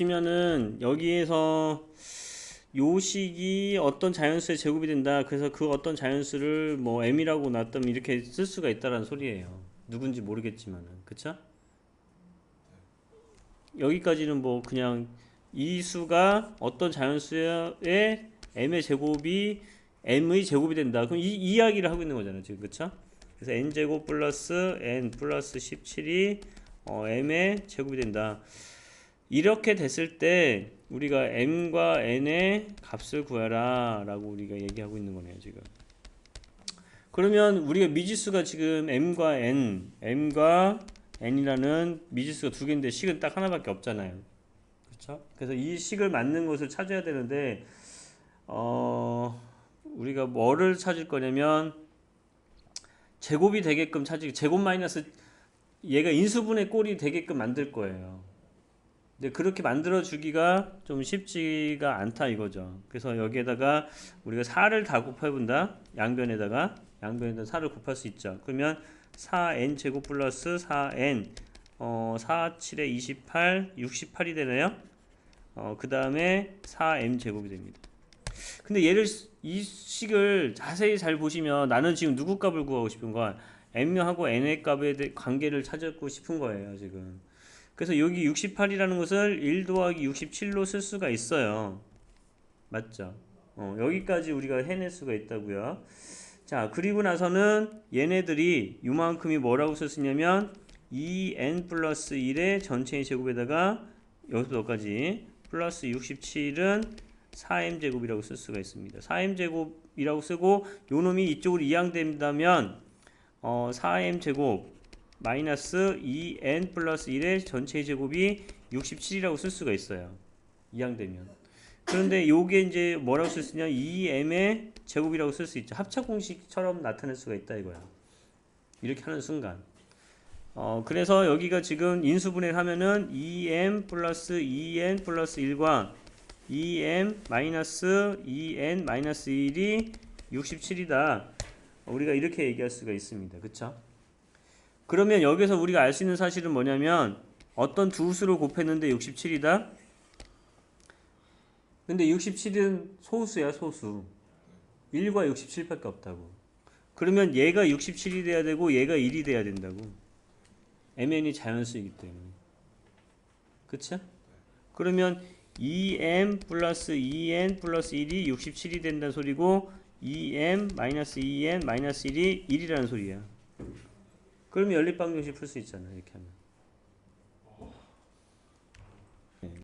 보시면은 여기에서 요식이 어떤 자연수의 제곱이 된다. 그래서 그 어떤 자연수를 뭐 m이라고 놨다면 이렇게 쓸 수가 있다라는 소리예요. 누군지 모르겠지만은. 그쵸? 여기까지는 뭐 그냥 이 수가 어떤 자연수의 m의 제곱이 m의 제곱이 된다. 그럼 이, 이 이야기를 하고 있는 거잖아요. 지금. 그쵸? 그래서 n제곱 플러스 n 플러스 17이 어, m의 제곱이 된다. 이렇게 됐을 때 우리가 m과 n의 값을 구하라 라고 우리가 얘기하고 있는 거네요 지금. 그러면 우리가 미지수가 지금 m과 n m과 n이라는 미지수가 두 개인데 식은 딱 하나밖에 없잖아요. 그렇죠? 그래서 이 식을 맞는 것을 찾아야 되는데 어 우리가 뭐를 찾을 거냐면 제곱이 되게끔 찾을 제곱 마이너스 얘가 인수분의 꼴이 되게끔 만들 거예요 근데 그렇게 만들어 주기가 좀 쉽지가 않다 이거죠. 그래서 여기에다가 우리가 4를 다 곱해 본다. 양변에다가 양변에다 4를 곱할 수 있죠. 그러면 4n 제곱 플러스 4n 어, 4, 7에 28, 68이 되나요? 어, 그 다음에 4m 제곱이 됩니다. 근데 얘를 이 식을 자세히 잘 보시면 나는 지금 누구 값을 구하고 싶은 거야? m하고 n의 대해 관계를 찾고 싶은 거예요, 지금. 그래서 여기 68이라는 것을 1 더하기 67로 쓸 수가 있어요. 맞죠? 어, 여기까지 우리가 해낼 수가 있다고요. 자, 그리고 나서는 얘네들이 이만큼이 뭐라고 있냐면 2n 플러스 1의 전체의 제곱에다가 여기서까지 플러스 67은 4m 제곱이라고 쓸 수가 있습니다. 4m 제곱이라고 쓰고 요 놈이 이쪽으로 이항된다면 어, 4m 제곱 마이너스 2n 플러스 1의 전체 제곱이 67이라고 쓸 수가 있어요. 이항되면. 그런데 요게 이제 뭐라고 쓸 수 있냐? 2m의 제곱이라고 쓸 수 있죠. 합차 공식처럼 나타낼 수가 있다 이거야. 이렇게 하는 순간. 어, 그래서 여기가 지금 인수분해를 하면은 2m 플러스 2n 플러스 1과 2m 마이너스 2n 마이너스 1이 67이다. 우리가 이렇게 얘기할 수가 있습니다. 그쵸? 그러면 여기서 우리가 알 수 있는 사실은 뭐냐면 어떤 두 수를 곱했는데 67이다. 근데 67은 소수야 소수. 1과 67밖에 없다고. 그러면 얘가 67이 돼야 되고 얘가 1이 돼야 된다고. mn이 자연수이기 때문에. 그쵸? 그러면 2m 플러스 2n 플러스 1이 67이 된다는 소리고 2m 마이너스 2n 마이너스 1이 1이라는 소리야. 그러면 연립방정식 풀 수 있잖아 이렇게 하면